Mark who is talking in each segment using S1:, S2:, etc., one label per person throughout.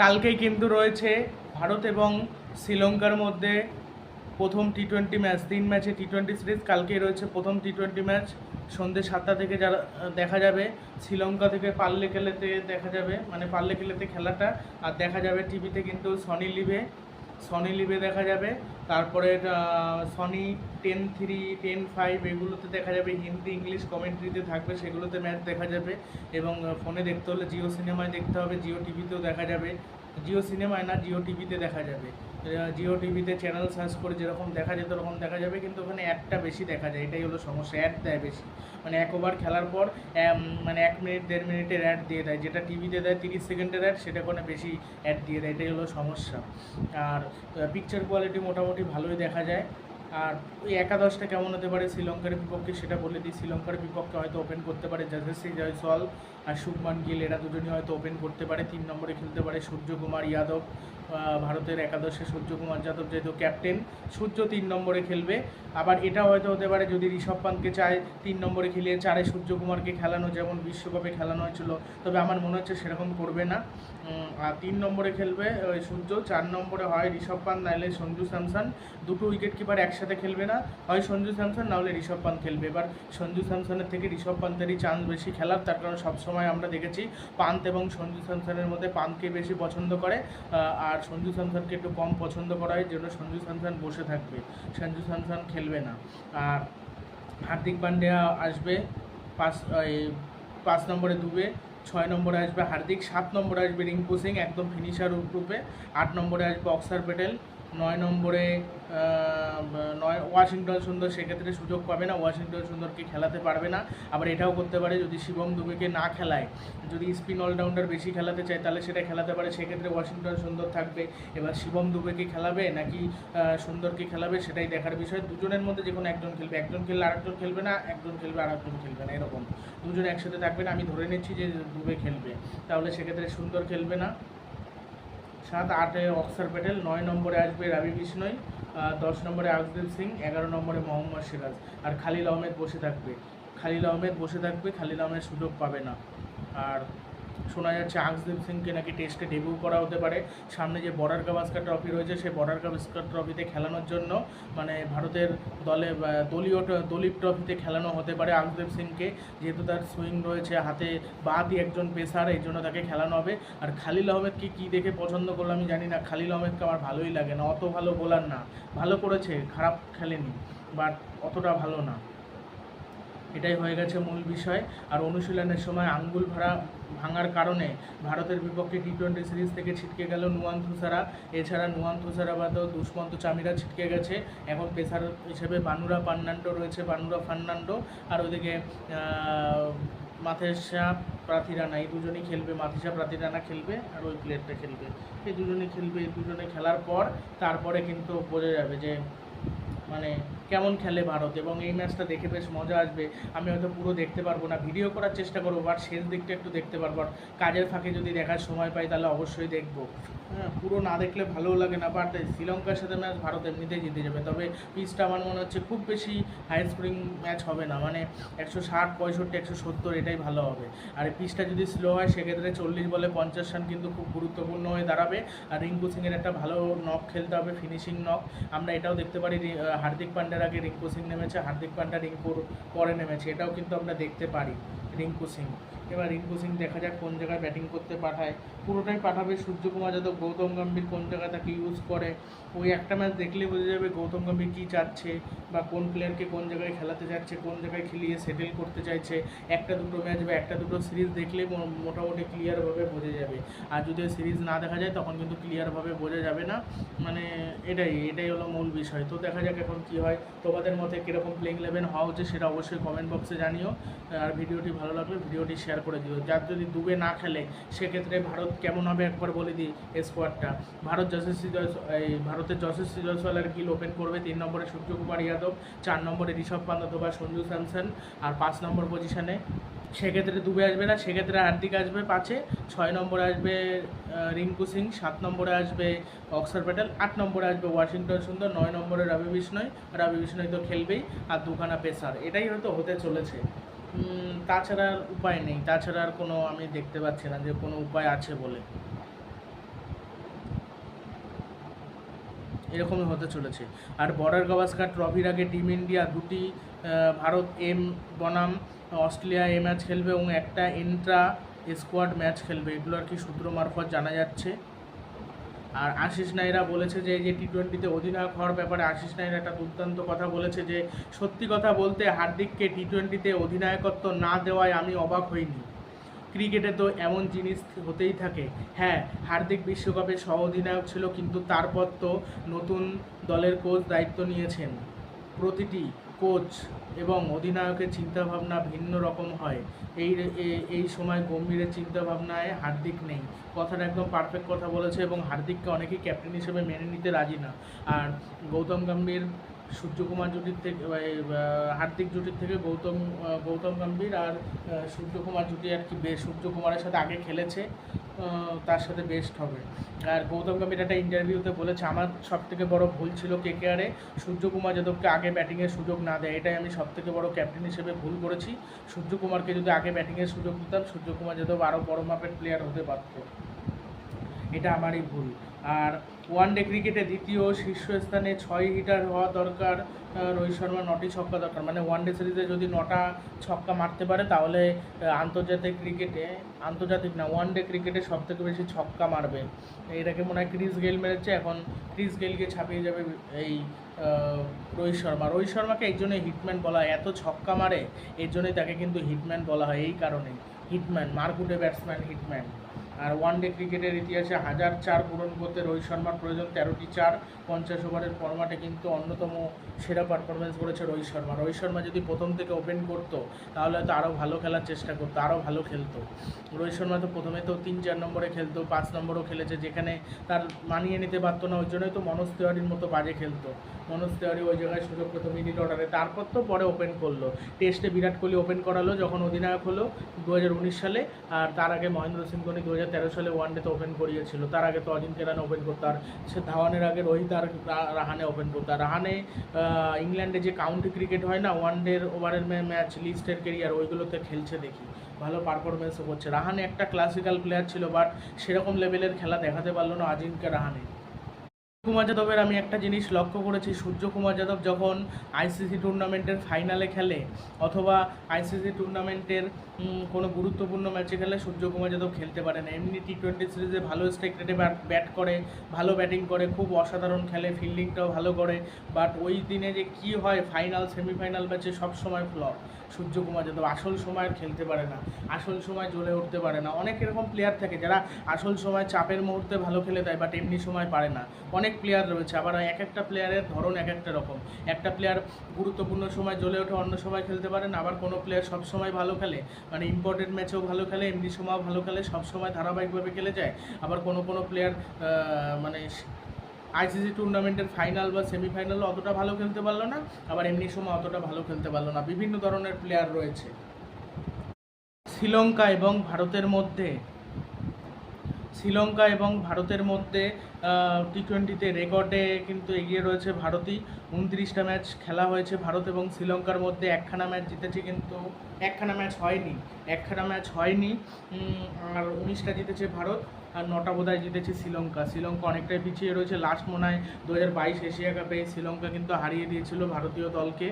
S1: কালকেই কিন্তু রয়েছে ভারত এবং শ্রীলঙ্কার মধ্যে প্রথম টি টোয়েন্টি ম্যাচ তিন ম্যাচে টি টোয়েন্টি সিরিজ কালকেই রয়েছে প্রথম টি টোয়েন্টি ম্যাচ সন্ধ্যে সাতটা থেকে যারা দেখা যাবে, শ্রীলঙ্কা থেকে পাল্লে খেলেতে দেখা যাবে মানে পাল্লে খেলেতে খেলাটা। আর দেখা যাবে টিভিতে কিন্তু সনি লিভে সনি লিভে দেখা যাবে। তারপরে Sony ten three ten five এগুলোতে দেখা যাবে। হিন্দি, ইংলিশ কমেন্ট্রিতে থাকবে, সেগুলোতে ম্যাচ দেখা যাবে। এবং ফোনে দেখতে হলে জিও সিনেমায় দেখতে হবে। জিও টিভিতেও দেখা যাবে। জিও সিনেমায় না জিও টিভিতে দেখা যাবে। জিও টিভিতে চ্যানেল সার্চ করে যেরকম দেখা যেত ওরকম দেখা যাবে, কিন্তু ওখানে অ্যাডটা বেশি দেখা যায়। এটাই হলো সমস্যা অ্যাড দেয় বেশি। মানে এক ওভার খেলার পর মানে এক মিনিট দেড় মিনিটের অ্যাড দিয়ে দেয়। যেটা টিভিতে দেয়, তিরিশ সেকেন্ডের অ্যাড সেটা কোনো বেশি অ্যাড দিয়ে দেয়। এটাই হলো সমস্যা। আর পিকচার কোয়ালিটি মোটামুটি ভালোই দেখা যায়। আর ওই একাদশটা কেমন হতে পারে শ্রীলঙ্কার বিপক্ষে সেটা বলে দিই। শ্রীলঙ্কার বিপক্ষে হয়তো ওপেন করতে পারে যশস্বী জয়সওয়াল আর শুভমান গিল, এরা দুজনই হয়তো ওপেন করতে পারে। তিন নম্বরে খেলতে পারে সূর্যকুমার যাদব ভারতের একাদশে সূর্যকুমার যাদব যেহেতু ক্যাপ্টেন সূর্য তিন নম্বরে খেলবে। আবার এটা হয়তো হতে পারে যদি ঋষভ পান্তকে চায়, তিন নম্বরে খেলিয়ে চারে সূর্যকুমারকে খেলানো, যেমন বিশ্বকাপে খেলানো হয়েছিল। তবে আমার মনে হচ্ছে সেরকম করবে না। আর তিন নম্বরে খেলবে সূর্য, চার নম্বরে হয় ঋষভ পান্ত নাহলে সঞ্জু স্যামসন। দুটো উইকেট কিপার একসাথে খেলবে না। হয় সঞ্জু স্যামসন, নাহলে ঋষভ পান্ত খেলবে। এবার সঞ্জু স্যামসনের থেকে ঋষভ পান্তেরই চান্স বেশি খেলার। তার কারণ সবসময় আমরা দেখেছি পান্ত এবং সঞ্জু স্যামসনের মধ্যে পান্তকে বেশি পছন্দ করে আর সঞ্জু স্যামসনকে একটু কম পছন্দ করা হয় জন্য সঞ্জু স্যামসন বসে থাকবে। সঞ্জু স্যামসন খেলবে না। আর হার্দিক পান্ডিয়া আসবে, পাঁচ পাঁচ নম্বরে দুবে, ছয় নম্বরে আসবে হার্দিক, সাত নম্বরে আসবে রিঙ্কু সিং, একদম ফিনিশার রূপে। আট নম্বরে আসবে অক্সার প্যাটেল নয় নম্বরে নয়, ওয়াশিংটন সুন্দর, সেক্ষেত্রে সুযোগ পাবে না। ওয়াশিংটন সুন্দরকে খেলাতে পারবে না। আবার এটাও করতে পারে যদি শিবম দুবেকে না খেলায়। যদি স্পিন অলরাউন্ডার বেশি খেলাতে চায়, তাহলে সেটা খেলাতে পারে। সেক্ষেত্রে ওয়াশিংটন সুন্দর থাকবে। এবার শিবম দুবেকে খেলাবে নাকি সুন্দরকে খেলাবে, সেটাই দেখার বিষয়। দুজনের মধ্যে যে কোনো একজন খেলবে। একজন খেললে আরেকজন খেলবে না, একজন খেলবে আরেকজন খেলবে না, এরকম। দুজন একসাথে থাকবে না। আমি ধরে নিচ্ছি যে দুবে খেলবে। তাহলে সেক্ষেত্রে সুন্দর খেলবে না। সাত আটে অক্সার প্যাটেল, নয় নম্বরে আসবে রাবি বিষ্ণয় দশ নম্বরে আকদীপ সিং, এগারো নম্বরে মোহাম্মদ সিরাজ। আর খালিল আহমেদ বসে থাকবে। খালিল আহমেদ বসে থাকবে, খালিল আহমেদ সুযোগ পাবে না। আর শোনা যাচ্ছে আকসদীপ সিংকে নাকি টেস্টে ডেবিউ করা হতে পারে। সামনে যে বর্ডার গাভাস্কার ট্রফি রয়েছে, সেই বর্ডার গাভাস্কার ট্রফিতে খেলানোর জন্য মানে ভারতের দলে দলীয় দলীপ ট্রফিতে খেলানো হতে পারে আকসদীপ সিংকে। যেহেতু তার সুইং রয়েছে, হাতে বাদই একজন পেসার এই জন্য তাকে খেলানো হবে। আর খালিল আহমেদকে কী দেখে পছন্দ করল আমি জানি না, খালিল আহমেদকে আমার ভালোই লাগে না। অত ভালো বোলার না। ভালো করেছে, খারাপ খেলেনি বাট অতটা ভালো না। এটাই হয়ে গেছে মূল বিষয়। আর অনুশীলনের সময় আঙ্গুল ভাড়া ভাঙার কারণে ভারতের বিপক্ষে টি টোয়েন্টি সিরিজ থেকে ছিটকে গেল নুয়ান থুসারা এছাড়া নুয়ান থুসারা বাদেও দুষ্মন্ত চামিরা ছিটকে গেছে এখন পেসার হিসেবে বানুরা ফার্নান্ডো রয়েছে বানুরা ফার্নান্ডো। আর ওইদিকে আহ, মাথেসা প্রার্থীরানা এই দুজনেই খেলবে মাথিসা প্রার্থীরানা খেলবে আর ওই প্লেয়ারটা খেলবে। এই দুজনে খেলবে এই দুজনে খেলার পর তারপরে কিন্তু বোঝা যাবে যে মানে কেমন খেলে ভারত? এবং এই ম্যাচটা দেখে বেশ মজা আসবে। আমি হয়তো পুরো দেখতে পারব না, ভিডিও করার চেষ্টা করব বাট শেষ দিকটা একটু দেখতে পারব। আর কাজের ফাঁকে যদি দেখার সময় পাই, তাহলে অবশ্যই দেখব। হ্যাঁ পুরো না দেখলে ভালোও লাগে না বাট শ্রীলঙ্কার সাথে ম্যাচ ভারত এমনিতেই জিতে যাবে। তবে পিচটা আমার মনে হচ্ছে খুব বেশি হাই স্কোরিং ম্যাচ হবে না মানে একশো ষাট, পঁয়ষট্টি, একশো সত্তর এটাই ভালো হবে। আর পিচটা যদি স্লো হয়, সেক্ষেত্রে চল্লিশ বলে পঞ্চাশ রান কিন্তু খুব গুরুত্বপূর্ণ হয়ে দাঁড়াবে। আর রিঙ্কু সিংয়ের একটা ভালো নক খেলতে হবে ফিনিশিং নক আমরা এটাও দেখতে পারি হার্দিক পান্ডার আগে রিঙ্কু সিং নেমেছে, হার্দিক পান্ডা রিঙ্কুর পরে নেমেছে, এটাও কিন্তু আমরা দেখতে পারি, রিঙ্কু সিং। এবার রিঙ্কু সিং দেখা যাক কোন জায়গায় ব্যাটিং করতে পাঠায়। পুরোটাই পাঠাবে সূর্যকুমার যাদব, গৌতম গম্ভীর কোন জায়গায় তাকে ইউজ করে। ওই একটা ম্যাচ দেখলেই বোঝা যাবে গৌতম গম্ভীর কী চাচ্ছে বা কোন প্লেয়ারকে কোন জায়গায় খেলাতে চাচ্ছে কোন জায়গায় খেলিয়ে সেটেল করতে চাইছে। একটা দুটো ম্যাচ বা একটা দুটো সিরিজ দেখলেই মো- মোটামুটি ক্লিয়ারভাবে বোঝা যাবে। আর যদি সিরিজ না দেখা যায়, তখন কিন্তু ক্লিয়ারভাবে বোঝা যাবে না। মানে এটাই এটাই হলো মূল বিষয়। তো দেখা যাক এখন কী হয়। তোমাদের মতে কীরকম প্লেইং ইলেভেন হওয়া উচিত সেটা অবশ্যই কমেন্ট বক্সে জানিও। আর ভিডিওটি ভালো লাগলে ভিডিওটি শেয়ার করে দিও। যার যদি দুবে না খেলে, সেক্ষেত্রে ভারত কেমন হবে একবার বলে দিই স্কোয়াডটা ভারত যশস্বী এই ভারতের যশস্বী জয়সওয়ালের গিল ওপেন করবে তিন নম্বরে সূর্যকুমার যাদব, চার নম্বরে ঋষভ পান্ত অথবা সঞ্জু স্যামসন, আর পাঁচ নম্বর পজিশনে সেক্ষেত্রে দুবে আসবে না, সেক্ষেত্রে হার্দিক আসবে পাঁচে, ছয় নম্বরে আসবে রিঙ্কু সিং, সাত নম্বরে আসবে অক্সার প্যাটেল, আট নম্বরে আসবে ওয়াশিংটন সুন্দর, নয় নম্বরে রবি বিষ্ণয়। রবি বিষ্ণয় তো খেলবেই, আর দুখানা পেসার এটাই হয়তো হতে চলেছে। তাছাড়া আর উপায় নেই। তাছাড়া আর কোনো আমি দেখতে পাচ্ছি না যে কোনো উপায় আছে বলে। এরকমই হতে চলেছে। আর বর্ডার গাভাস্কার ট্রফির আগে টিম ইন্ডিয়া দুটি ভারত এম বনাম, অস্ট্রেলিয়া এ ম্যাচ খেলবে এবং একটা ইন্ট্রা স্কোয়াড ম্যাচ খেলবে। এগুলো আর কি সূত্র মারফত জানা যাচ্ছে। আর আশিস নাইরা বলেছে যে যে টি টোয়েন্টিতে অধিনায়ক হওয়ার ব্যাপারে আশিস নাইরা একটা দুর্দান্ত কথা বলেছে যে সত্যি কথা বলতে হার্দিককে টি টোয়েন্টিতে অধিনায়কত্ব না দেওয়ায় আমি অবাক হইনি। ক্রিকেটে তো এমন জিনিস হতেই থাকে। হ্যাঁ হার্দিক বিশ্বকাপে সহ অধিনায়ক ছিল, কিন্তু তারপর তো নতুন দলের কোচ দায়িত্ব নিয়েছেন। প্রতিটি কোচ এবং অধিনায়কের চিন্তাভাবনা ভিন্ন রকম হয়। এই এই সময় গম্ভীরের চিন্তাভাবনায় হার্দিক নেই। কথাটা একদম পারফেক্ট কথা বলেছে এবং হার্দিককে অনেকেই ক্যাপ্টেন হিসেবে মেনে নিতে রাজি না। আর গৌতম গম্ভীর সূর্যকুমার জুটির থেকে হার্দিক জুটির থেকে গৌতম গৌতম গম্ভীর আর সূর্যকুমার জুটি আর কি বেশ। সূর্যকুমারের সাথে আগে খেলেছে তার সাথে বেস্ট হবে। আর গৌতম গম্ভীর একটা ইন্টারভিউতে বলেছে, আমার সব থেকে বড় ভুল ছিল কে কে আরে সূর্যকুমার যাদবকে আগে ব্যাটিংয়ের সুযোগ না দেয়। এটাই আমি সব থেকে বড় ক্যাপ্টেন হিসেবে ভুল করেছি। সূর্যকুমারকে যদি আগে ব্যাটিংয়ের সুযোগ দিতাম, সূর্যকুমার যাদব আরও বড় মাপের প্লেয়ার হতে পারত। এটা আমারই ভুল। আর ওয়ান ডে ক্রিকেটে দ্বিতীয় শীর্ষস্থানে ছয় হিটার হওয়া দরকার রোহিত শর্মা নটি ছক্কা দরকার। মানে ওয়ান ডে সিরিজে যদি নটা ছক্কা মারতে পারে, তাহলে আন্তর্জাতিক ক্রিকেটে, আন্তর্জাতিক না, ওয়ান ডে ক্রিকেটে সব থেকে বেশি ছক্কা মারবে। এটাকে মনে হয় ক্রিস গেল মেরেছে, এখন ক্রিস গেলকে ছাপিয়ে যাবে এই রোহিত শর্মা। রোহিত শর্মাকে এই জন্যই হিটম্যান বলা হয়। এত ছক্কা মারে, এর জন্যই তাকে কিন্তু হিটম্যান বলা হয়। এই কারণে, হিটম্যান, মারকুটে ব্যাটসম্যান হিটম্যান। আর ওয়ান ডে ক্রিকেটের ইতিহাসে হাজার চার পূরণ করতে রোহিত শর্মার প্রয়োজন, তেরোটি চার পঞ্চাশ ওভারের ফরম্যাটে কিন্তু অন্যতম সেরা পারফরমেন্স করেছে রোহিত শর্মা। রোহিত শর্মা যদি প্রথম থেকে ওপেন করতো, তাহলে হয়তো আরও ভালো খেলার চেষ্টা করতো আরও ভালো খেলতো। রোহিত শর্মা তো প্রথমে তো তিন চার নম্বরে খেলতো, পাঁচ নম্বরও খেলেছে, যেখানে তার মানিয়ে নিতে পারতো না, ওই জন্যই তো মনোজ তেওয়ারির মতো বাজে খেলতো। মনোজ তেওয়ারি ওই জায়গায় সুযোগ পেতো মিডিল অর্ডারে তারপর তো পরে ওপেন করল। টেস্টে বিরাট কোহলি ওপেন করালো যখন অধিনায়ক হলো দু হাজার উনিশ সালে, আর তার আগে মহেন্দ্র সিং ধোনি দু সালে ওয়ানডেতে ওপেন করিয়েছিল। তার আগে তো অজিঙ্ক্য রানে ওপেন করতো, আর সে ধাওয়ানের আগে রোহিত আর রাহানে ওপেন করতো। আর রাহানে ইংল্যান্ডে যে কাউন্টি ক্রিকেট হয় না ওয়ানডের ওভারের ম্যাচ লিস্টের কেরিয়ার ওইগুলোতে খেলছে দেখি। ভালো পারফরমেন্সও করছে। রাহানে একটা ক্লাসিক্যাল প্লেয়ার ছিল বাট সেরকম লেভেলের খেলা দেখাতে পারল না আজিঙ্ক্য রাহানে। কুমার যাদবের আমি একটা জিনিস লক্ষ্য করেছি। সূর্যকুমার যাদব যখন আইসিসি টুর্নামেন্টের ফাইনালে খেলে অথবা আইসিসি টুর্নামেন্টের কোনো গুরুত্বপূর্ণ ম্যাচে খেলে সূর্যকুমার যাদব খেলতে পারে না এমনি টি টোয়েন্টি সিরিজে ভালো স্ট্রাইক রেটে ব্যাট করে, ভালো ব্যাটিং করে, খুব অসাধারণ খেলে ফিল্ডিংটাও ভালো করে। বাট ওই দিনে যে কি হয় ফাইনাল সেমিফাইনাল ম্যাচে সব সময় ফ্লপ সূর্যকুমার যাদব আসল সময় খেলতে পারে না। আসল সময় জ্বলে উঠতে পারে না। অনেক এরকম প্লেয়ার থাকে যারা আসল সময় চাপের মুহূর্তে ভালো খেলে দেয় বাট এমনি সময় পারে না। অনেক প্লেয়ার রয়েছে, আবার এক একটা প্লেয়ারের ধরন এক একটা রকম। একটা প্লেয়ার গুরুত্বপূর্ণ সময় জ্বলে ওঠে, অন্য সময় খেলতে পারে না, আবার কোনো প্লেয়ার সব সময় ভালো খেলে মানে ইম্পর্টেন্ট ম্যাচেও ভালো খেলে, এমনি সময়ও ভালো খেলে, সব সময় ধারাবাহিকভাবে খেলে যায়, আবার কোনো কোনো প্লেয়ার মানে আইসিসি টুর্নামেন্টের ফাইনাল বা সেমিফাইনাল অতটা ভালো খেলতে পারল না, আবার এমনি সময় অতটা ভালো খেলতে পারল না। বিভিন্ন ধরনের প্লেয়ার রয়েছে। শ্রীলঙ্কা এবং ভারতের মধ্যে শ্রীলঙ্কা এবং ভারতের মধ্যে টি টোয়েন্টিতে রেকর্ডে কিন্তু এগিয়ে রয়েছে ভারতই। উনত্রিশটা ম্যাচ খেলা হয়েছে ভারত এবং শ্রীলঙ্কার মধ্যে। একখানা ম্যাচ জিতেছে কিন্তু, একখানা ম্যাচ হয়নি, একখানা ম্যাচ হয়নি। আর উনিশটা জিতেছে ভারত। আর নটা বোধহয় জিতেছে শ্রীলঙ্কা। শ্রীলঙ্কা অনেকটাই পিছিয়ে রয়েছে। লাস্ট মনে হয় দু হাজার বাইশ এশিয়া কাপে শ্রীলঙ্কা কিন্তু হারিয়ে দিয়েছিল ভারতীয় দলকে।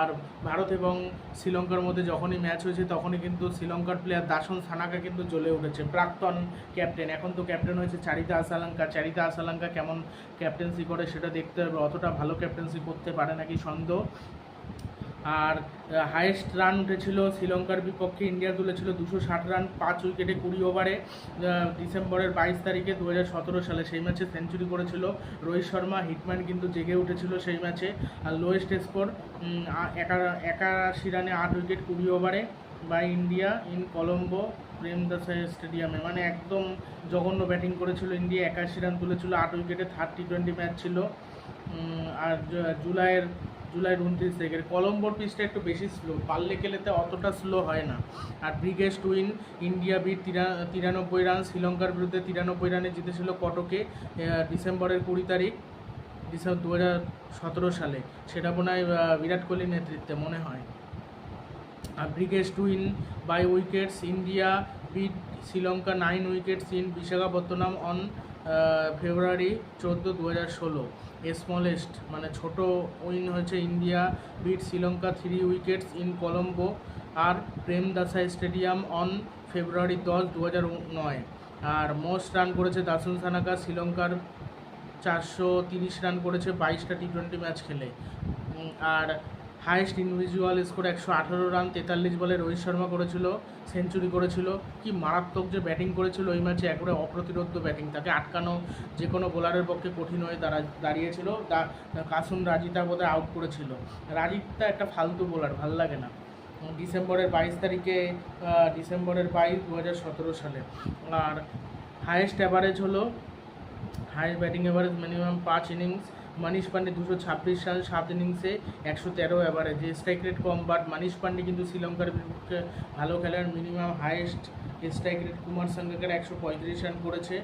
S1: আর ভারত এবং শ্রীলঙ্কার মধ্যে যখনই ম্যাচ হয়েছে, তখনই কিন্তু শ্রীলঙ্কার প্লেয়ার দাসন সানাকা কিন্তু জ্বলে উঠেছে। প্রাক্তন ক্যাপ্টেন এখন তো ক্যাপ্টেন হয়েছে চারিতা আসালাঙ্কা চারিতা আসালাঙ্কা কেমন ক্যাপ্টেন্সি করে সেটা দেখতে হবে। অতটা ভালো ক্যাপ্টেন্সি করতে পারে নাকি সন্দেহ? আর হায়েস্ট রান উঠেছিল শ্রীলঙ্কার বিপক্ষে ইন্ডিয়া তুলেছিল দুশো ষাট রান পাঁচ উইকেটে কুড়ি ওভারে ডিসেম্বরের বাইশ তারিখে দু হাজার সতেরো সালে। সেই ম্যাচে সেঞ্চুরি করেছিল রোহিত শর্মা হিটম্যান কিন্তু জেগে উঠেছিল সেই ম্যাচে আর লোয়েস্ট স্কোর একাশি রানে আট উইকেট কুড়ি ওভারে by India in Colombo Premadasa স্টেডিয়ামে মানে একদম জঘন্য ব্যাটিং করেছিল ইন্ডিয়া, একাশি রান তুলেছিল, আট উইকেটে থার্ড টি টোয়েন্টি ম্যাচ ছিল। আর জুলাইয়ের জুলাইয়ের উনত্রিশ তারিখের কলম্বোর পিচটা একটু বেশি স্লো পারলে খেলেতে অতটা স্লো হয় না। আর বিগেস্ট উইন ইন্ডিয়া বিট তিরা- তিরানব্বই রান, শ্রীলঙ্কার বিরুদ্ধে তিরানব্বই রানে জিতেছিল কটকে ডিসেম্বরের কুড়ি তারিখ, ডিসেম্বর দু হাজার সতেরো সালে। সেটা মনে হয় বিরাট কোহলির নেতৃত্বে, মনে হয়। আর biggest win by wickets, India beat Sri Lanka nine wickets in, Visakhapatnam on February চোদ্দ দু হাজার ষোলো। স্মলেস্ট মানে ছোট উইন হয়েছে India beat Sri Lanka three wickets in Colombo R Premadasa stadium on February দশ দু হাজার নয়। আর মোস্ট রান করেছে দাসুন সানাকা, শ্রীলঙ্কার চারশো তিরিশ রান করেছে বাইশটা টি টোয়েন্টি ম্যাচ খেলে। আর হাইয়েস্ট ইন্ডিভিজুয়াল স্কোর একশো আঠারো রান তেতাল্লিশ বলে রোহিত শর্মা করেছিল সেঞ্চুরি করেছিল। কি মারাত্মক যে ব্যাটিং করেছিল ওই ম্যাচে একবারে অপ্রতিরোধ ব্যাটিং তাকে আটকানো যে কোনো বোলারের পক্ষে কঠিন হয়ে দাঁড়া, দাঁড়িয়েছিল। দা- কাসুম রাজিটা বোধহয় আউট করেছিল। রাজিটা একটা ফালতু বোলার ভালো লাগে না। ডিসেম্বরের বাইশ তারিখে ডিসেম্বরের বাইশ দু হাজার সতেরো সালে। আর হায়েস্ট অ্যাভারেজ হলো হায়েস্ট ব্যাটিং অ্যাভারেজ মিনিমাম পাঁচ ইনিংস মানিশ পান্ডে দুশো ছাব্বিশ রান সাত ইনিংসে একশো তেরো অ্যাভারেজ স্ট্রাইক রেট কম বাট মানিশ পান্ডে কিন্তু শ্রীলঙ্কার বিপক্ষে ভালো খেলার minimum highest strike rate Kumar Sangakkara একশো পঁয়ত্রিশ রান করেছে।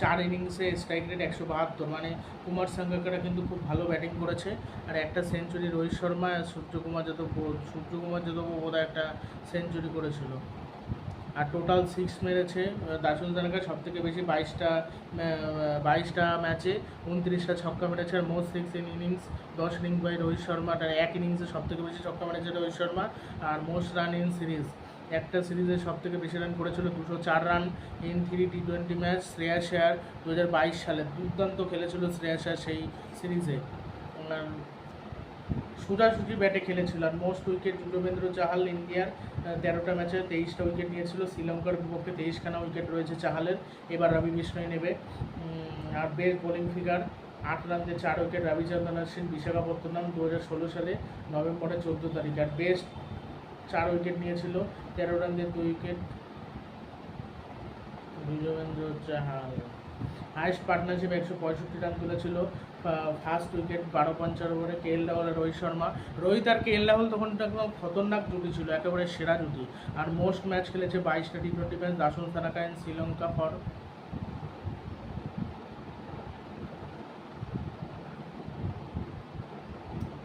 S1: চার ইনিংসে স্ট্রাইক রেট একশো বাহাত্তর মানে কুমার সাঙ্গাকারা কিন্তু খুব ভালো ব্যাটিং করেছে। আর একটা সেঞ্চুরি রোহিত শর্মা সূর্যকুমার যাদব সূর্যকুমার যাদব বোধ একটা সেঞ্চুরি করেছিল। আর টোটাল সিক্স মেরেছে। দাসুন তানাকা সব থেকে বেশি বাইশটা বাইশটা ম্যাচে উনত্রিশটা ছক্কা মেরেছে আর মোস্ট সিক্স ইন ইনিংস দশ ইনিংস বাই রোহিত শর্মা আর এক ইনিংসে সব থেকে বেশি ছক্কা মেরেছে রোহিত শর্মা, আর মোস্ট রান ইন সিরিজ একটা সিরিজে সব থেকে বেশি রান করেছিল দুশো চার run in three T twenty match Shreyas Iyer দু হাজার বাইশ সালে। দুর্দান্ত খেলেছিল শ্রেয়া শেয়ার সেই সিরিজে সোজাসুজি ব্যাটে খেলেছিল আর মোস্ট উইকেট যুজবেন্দ্র চাহাল, ইন্ডিয়ার তেরোটা ম্যাচে তেইশটা উইকেট নিয়েছিল। শ্রীলঙ্কার বিপক্ষে তেইশখানা উইকেট রয়েছে চাহালের। এবার রবি বিষ্ণয় নেবে। আর বেস্ট বোলিং ফিগার, আট রানতে চার উইকেট রবিচন্দ্রন অশ্বিন বিশাখাপত্তনম দু হাজার ষোলো সালে নভেম্বরের চোদ্দ তারিখ। আর বেস্ট চার উইকেট নিয়েছিল, তেরো রান দিয়ে দুই wicket. Yuzvendra Chahal. Highest partnership একশো পঁয়ষট্টি রান তুলেছিল ফার্স্ট উইকেট বারো পঞ্চাশ ওভারে কে এল রাহুল আর রোহিত শর্মা। রোহিত আর কে এল রাহুল তখন একদম খতরনাক জুটি ছিল, একেবারে সেরা জুটি। আর মোস্ট ম্যাচ খেলেছে বাইশটা টি টোয়েন্টি ম্যাচ দাসন তারাকায়ন শ্রীলঙ্কা ফর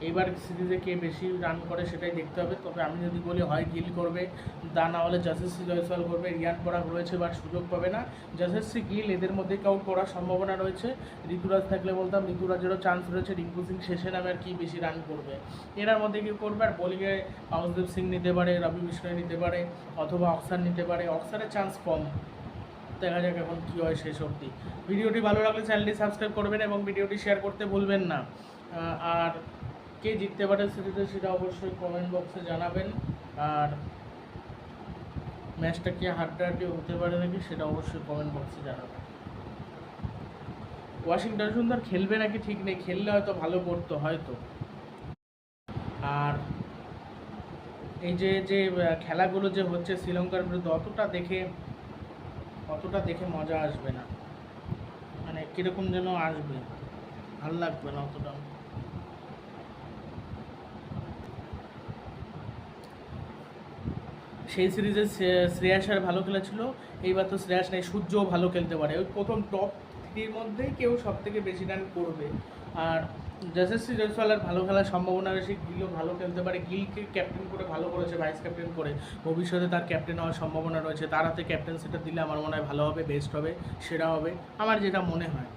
S1: এবার সিরিজে কে বেশি রান করে সেটাই দেখতে হবে। তবে আমি যদি বলি, হয় গিল করবে, তা না হলে যশস্বী জয়সওয়াল করবে রিয়ান পরাগ রয়েছে বা সুযোগ পাবে না। যশস্বী গিল এদের মধ্যে কাউ করার সম্ভাবনা রয়েছে। ঋতুরাজ থাকলে বলতাম, ঋতুরাজেরও চান্স রয়েছে, রিঙ্কু সিং শেষে নামে আর কি বেশি রান করবে। এরার মধ্যে কি করবে, আর বোলিংয়ে পাউসদেব সিং নিতে পারে, রবি বিষ্ণয় নিতে পারে, অথবা অক্সার নিতে পারে। অক্সারের চান্স কম। দেখা যাক এখন কী হয় শেষ অবধি। ভিডিওটি ভালো লাগলে চ্যানেলটি সাবস্ক্রাইব করবেন এবং ভিডিওটি শেয়ার করতে ভুলবেন না। আর কে জিততে পারে সিরিজে সেটা অবশ্যই কমেন্ট বক্সে জানাবেন। আর ম্যাচটা কি হাড্ডাহাড্ডি হতে পারে নাকি সেটা অবশ্যই কমেন্ট বক্সে জানাবেন। ওয়াশিংটন সুন্দর খেলবে নাকি ঠিক নেই, খেললে হয়তো ভালো করতো, হয়তো। আর এই যে যে খেলাগুলো যে হচ্ছে শ্রীলঙ্কার বিরুদ্ধে অতটা দেখে অতটা দেখে মজা আসবে না। মানে কীরকম যেন আসবে, ভালো লাগবে না অতটা। সেই সিরিজে শ্রেয়াস আর ভালো খেলেছিল এইবার তো শ্রেয়াস নেই, সূর্যও ভালো খেলতে পারে। ওই প্রথম টপ থ্রির মধ্যেই কেউ সব থেকে বেশি রান করবে। আর যশস্বী জয়সওয়ালের ভালো খেলার সম্ভাবনা বেশি। গিলও ভালো খেলতে পারে। গিলকে ক্যাপ্টেন করে ভালো করেছে ভাইস ক্যাপ্টেন করে। ভবিষ্যতে তার ক্যাপ্টেন হওয়ার সম্ভাবনা রয়েছে। তার হাতে ক্যাপ্টেন্সিটা দিলে আমার মনে হয় ভালো হবে বেস্ট হবে, সেরা হবে। আমার যেটা মনে হয়।